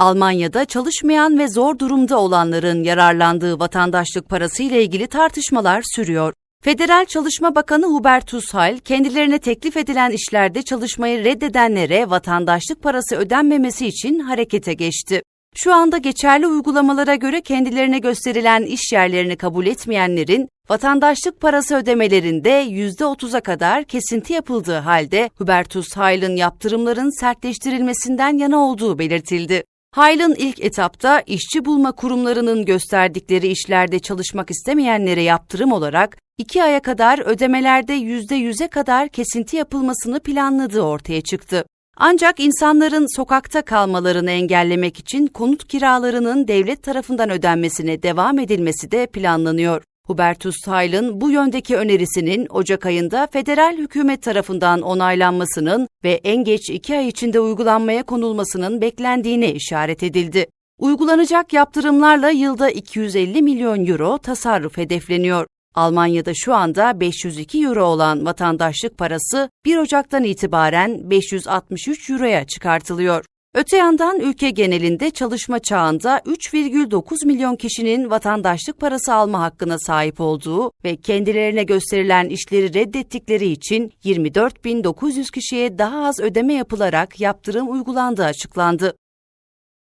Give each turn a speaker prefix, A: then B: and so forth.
A: Almanya'da çalışmayan ve zor durumda olanların yararlandığı vatandaşlık parası ile ilgili tartışmalar sürüyor. Federal Çalışma Bakanı Hubertus Heil, kendilerine teklif edilen işlerde çalışmayı reddedenlere vatandaşlık parası ödenmemesi için harekete geçti. Şu anda geçerli uygulamalara göre kendilerine gösterilen iş yerlerini kabul etmeyenlerin vatandaşlık parası ödemelerinde %30'a kadar kesinti yapıldığı halde Hubertus Heil'in yaptırımların sertleştirilmesinden yana olduğu belirtildi. Heil'in ilk etapta işçi bulma kurumlarının gösterdikleri işlerde çalışmak istemeyenlere yaptırım olarak 2 aya kadar ödemelerde %100'e kadar kesinti yapılmasını planladığı ortaya çıktı. Ancak insanların sokakta kalmalarını engellemek için konut kiralarının devlet tarafından ödenmesine devam edilmesi de planlanıyor. Hubertus Heil'in bu yöndeki önerisinin Ocak ayında federal hükümet tarafından onaylanmasının ve en geç iki ay içinde uygulanmaya konulmasının beklendiğine işaret edildi. Uygulanacak yaptırımlarla yılda 250 milyon euro tasarruf hedefleniyor. Almanya'da şu anda 502 euro olan vatandaşlık parası 1 Ocak'tan itibaren 563 euroya çıkartılıyor. Öte yandan ülke genelinde çalışma çağında 3,9 milyon kişinin vatandaşlık parası alma hakkına sahip olduğu ve kendilerine gösterilen işleri reddettikleri için 24.900 kişiye daha az ödeme yapılarak yaptırım uygulandığı açıklandı.